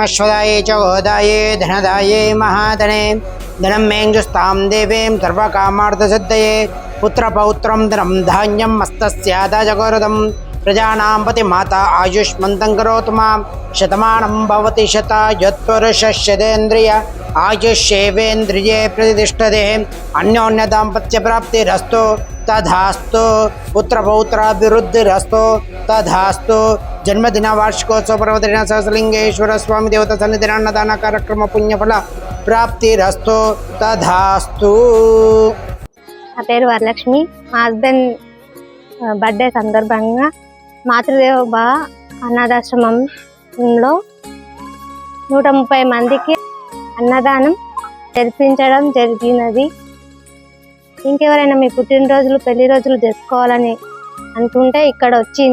सर्वमश्वदाये च गोदाये धनदाये महाधने धनं मेङ्गुस्तां देवीं सर्वकामार्थसिद्धये, पुत्रपौत्रं धनं धान्यं मस्तस्यादजगोरदं प्रजानां पति माता आयुष्मन्तं करोतु माँ शतमानं भवति शता यत्पुरुषशदेन्द्रिय आयुष्येवेन्द्रिये प्रतिष्ठते। अन्योन्यदाम्पत्यप्राप्तिरस्तु, तथास्तु, पुत्रपौत्राभिवृद्धिरस्तु, तथास्तु జన్మదిన వార్షికోత్సవ పర్వదిన సహస్రలింగేశ్వర స్వామి దేవత సన్నిధిన అన్నదాన కార్యక్రమ పుణ్యఫల ప్రాప్తిరస్తు తధాస్తు నా పేరు వరలక్ష్మి. మా హస్బెండ్ బర్త్డే సందర్భంగా మాతృదేవ బా అనాథాశ్రమంలో నూట ముప్పై మందికి అన్నదానం జరిపించడం జరిగినది. ఇంకెవరైనా మీ పుట్టినరోజులు పెళ్ళి రోజులు జరుపుకోవాలని అనుకుంటే ఇక్కడ వచ్చి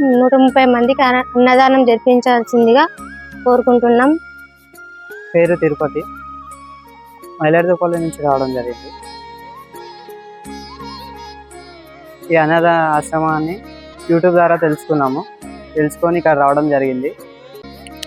నూట ముప్పై మందికి అన్న- అన్నదానం జరిపించాల్సిందిగా కోరుకుంటున్నాం. పేరు తిరుపతి. మైలాడుపల్లి నుంచి రావడం జరిగింది. ఈ అనాథ ఆశ్రమాన్ని యూట్యూబ్ ద్వారా తెలుసుకున్నాము. తెలుసుకొని ఇక్కడ రావడం జరిగింది.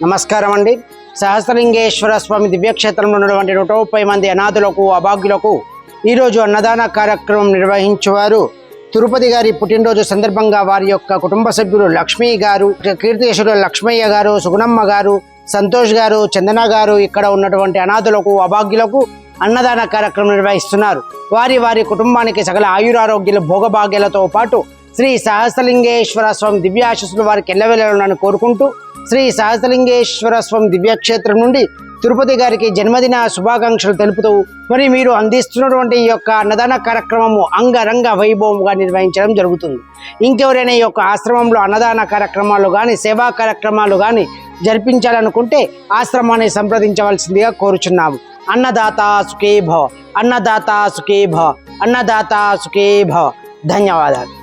నమస్కారం అండి. సహస్రలింగేశ్వర స్వామి దివ్యక్షేత్రంలో ఉన్నటువంటి నూట ముప్పై మంది అనాథులకు అభాగ్యులకు ఈరోజు అన్నదాన కార్యక్రమం నిర్వహించేవారు తిరుపతి గారి పుట్టినరోజు సందర్భంగా వారి యొక్క కుటుంబ సభ్యులు లక్ష్మీ గారు కీర్తిశుడు లక్ష్మయ్య గారు సుగుణమ్మ గారు సంతోష్ గారు చందన గారు ఇక్కడ ఉన్నటువంటి అనాథులకు అభాగ్యులకు అన్నదాన కార్యక్రమం నిర్వహిస్తున్నారు. వారి వారి కుటుంబానికి సకల ఆయురారోగ్యాలు భోగభాగ్యాలతో పాటు శ్రీ సహస్రలింగేశ్వర స్వామి దివ్యాశస్సులు వారికి ఎల్లవెళ్ళాలని కోరుకుంటూ శ్రీ సహస్రలింగేశ్వర స్వామి దివ్యక్షేత్రం నుండి తిరుపతి గారికి జన్మదిన శుభాకాంక్షలు తెలుపుతూ మరి మీరు అందిస్తున్నటువంటి ఈ యొక్క అన్నదాన కార్యక్రమము అంగరంగ వైభవముగా నిర్వహించడం జరుగుతుంది. ఇంకెవరైనా ఈ యొక్క ఆశ్రమంలో అన్నదాన కార్యక్రమాలు కానీ సేవా కార్యక్రమాలు కానీ జరిపించాలనుకుంటే ఆశ్రమాన్ని సంప్రదించవలసిందిగా కోరుచున్నాము. అన్నదాత సుఖే భవ అన్నదాత సుఖే భవ అన్నదాత సుఖే భవ. ధన్యవాదాలు.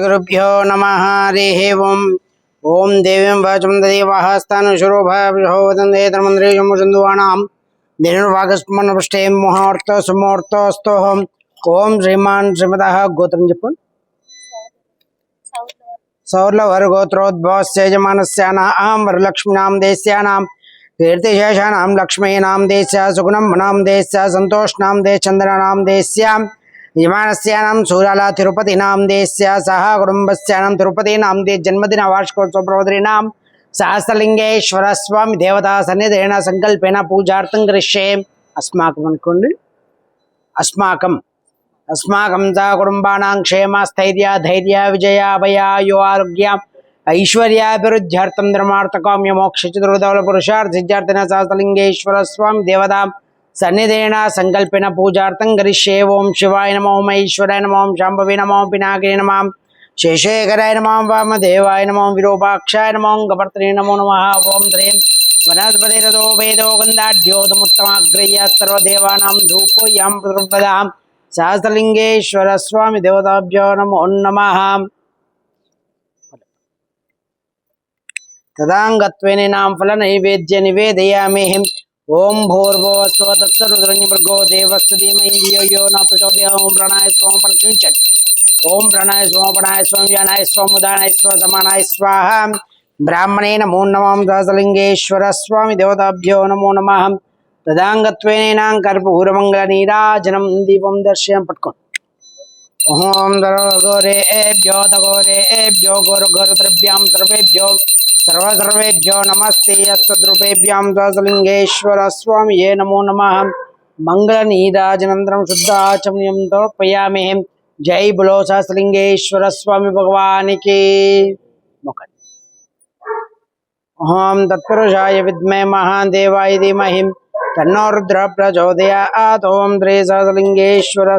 గురుభ్యో నమ. హరి ఓం. ओम देवीं वचमं मुहूर्त सुमुहूर्त ओम श्रीमान् श्रीमद गोत्र जपन् सौर्लभरगोत्रोद्भवस्य यजमानस्याना अहं वरलक्ष्मीनां देस्यानां कीर्तिशेषाणां लक्ष्मीनां देस्या सुगुणं मनां देस्या सन्तोषणां देश्चन्द्राणां यजमानस्यानां सूराला तिरुपतिनां देशस्य सह कुटुम्बस्यानां तिरुपतीनां दे जन्मदिनवार्षिकोत्सवप्रवदरीणां सहस्रलिङ्गेश्वरस्वामि देवतासन्निधेन सङ्कल्पेन पूजार्थं करिष्ये। अस्माकम् अन्कोण्डु। अस्माकम् अस्माकं च कुटुम्बानां क्षेमस्थैर्य धैर्य, विजय अभयायो आरोग्यम् ऐश्वर्याभिवृद्ध्यर्थं धर्मार्थकाम्य मोक्षचतुर्दौलपुरुषार्थिज्यार्थिन सहस्रलिङ्गेश्वरस्वामि देवताम् సన్నిధేన సంకల్పిన పూజార్థం గరిష్యే ఓం శివాయ నమో మహేశ్వరాయ ఈశ్వరాయ నమో ఓం శాంభవి నమో ఓం పినాకిని నమాం శేషేఖరాయ నమో వామదేవాయ నమో విరూపాక్షాయ నమో గవర్తనే నమో నమ. ఓం శ్రీం వనస్పతిరథో వేదో గంధాఢ్యోతముత్తమాగ్రయ్య సర్వదేవానాం ధూపోయాం ప్రపదాం సహస్రలింగేశ్వర స్వామి దేవతాభ్యో నమో నమ. తదాంగత్వేనాం ఫల నైవేద్య నివేదయామి. ओम भूर्भुवस्व तत्सरुद्रमृगो देवस्तु धीमहि यो न प्रचोदयात् ओम प्राणाय स्वाहा प्रतिष्ठत् ओम प्रणाय स्वाहा प्रणाय स्वाम जानाय स्वाम उदानाय स्व समानाय स्वाहा ब्राह्मणे नमो नमाम सहसलिंगेश्वर स्वामी देवताभ्यो नमो नमः तदाङ्गत्वेनां कर्पभूरमङ्गलनीराजनं दीपं दर्शयं पट्कोन् ओम दरो गोरे एभ्यो दगोरे एभ्यो गोर गोर द्रव्यां द्रवेभ्यो सर्वेभ्यो नमस्ते स्वामी ये नमो नमः। मङ्गलनीदाजनन्तरं शुद्धाचमनीयं तर्पयामि। जय बोलो सहस्रलिङ्गेश्वर स्वामी भगवान के। मुखन ओम तत्पुरुषाय विद्महे महादेवाय धीमह। तन्नो रुद्र प्रचोदयात्। ओम द्रे सहस्रलिङ्गेश्वर